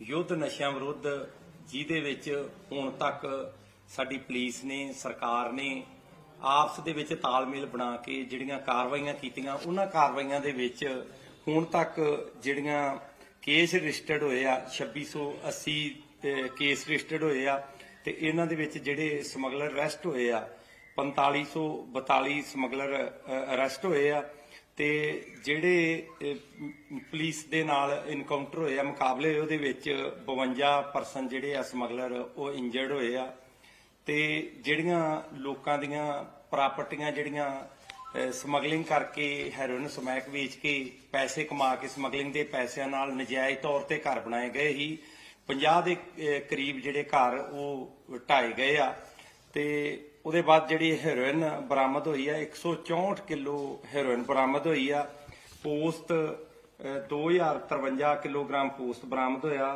ਯੁੱਧ ਨਸ਼ਿਆਂ ਵਿਰੁੱਧ ਜਿਹਦੇ ਵਿੱਚ ਹੁਣ ਤੱਕ ਸਾਡੀ ਪੁਲਿਸ ਨੇ, ਸਰਕਾਰ ਨੇ ਆਪਸ ਦੇ ਵਿੱਚ ਤਾਲਮੇਲ ਬਣਾ ਕੇ ਜਿਹੜੀਆਂ ਕਾਰਵਾਈਆਂ ਕੀਤੀਆਂ, ਉਹਨਾਂ ਕਾਰਵਾਈਆਂ ਦੇ ਵਿੱਚ ਹੁਣ ਤੱਕ ਜਿਹੜੀਆਂ ਕੇਸ ਰਜਿਸਟਰਡ ਹੋਏ ਆ 2680 ਤੇ ਕੇਸ ਰਜਿਸਟਰਡ ਹੋਏ ਆ ਤੇ ਇਹਨਾਂ ਦੇ ਵਿੱਚ ਜਿਹੜੇ ਸਮਗਲਰ ਅਰੈਸਟ ਹੋਏ ਆ 4542 ਸਮਗਲਰ ਅਰੈਸਟ ਹੋਏ ਆ ਤੇ ਜਿਹੜੇ ਪੁਲਿਸ ਦੇ ਨਾਲ ਇਨਕਾਊਂਟਰ ਹੋਏ ਆ, ਮੁਕਾਬਲੇ ਉਹਦੇ ਵਿੱਚ 52 ਪਰਸਨ ਜਿਹੜੇ ਆ ਸਮਗਲਰ, ਉਹ ਇੰਜਰਡ ਹੋਏ ਆ। ਤੇ ਜਿਹੜੀਆਂ ਲੋਕਾਂ ਦੀਆਂ ਪ੍ਰਾਪਰਟੀਆਂ ਜਿਹੜੀਆਂ ਸਮਗਲਿੰਗ ਕਰਕੇ ਹੈਰੋਇਨ ਸਮੈਕ ਵੇਚ ਕੇ ਪੈਸੇ ਕਮਾ ਕੇ ਸਮਗਲਿੰਗ ਦੇ ਪੈਸਿਆਂ ਨਾਲ ਨਜਾਇਜ਼ ਤੌਰ ਤੇ ਘਰ ਬਣਾਏ ਗਏ ਸੀ 50 ਦੇ ਕਰੀਬ ਜਿਹੜੇ ਘਰ ਉਹ ਢਾਏ ਗਏ ਆ। ਤੇ ਉਹਦੇ ਬਾਅਦ ਜਿਹੜੀ ਹੈਰੋਇਨ ਬਰਾਮਦ ਹੋਈ ਆ 164 ਕਿਲੋ ਹੈਰੋਇਨ ਬਰਾਮਦ ਹੋਈ ਆ। ਪੋਸਟ ਅਹ, 2053 ਕਿਲੋਗ੍ਰਾਮ ਪੋਸਟ ਬਰਾਮਦ ਹੋਇਆ।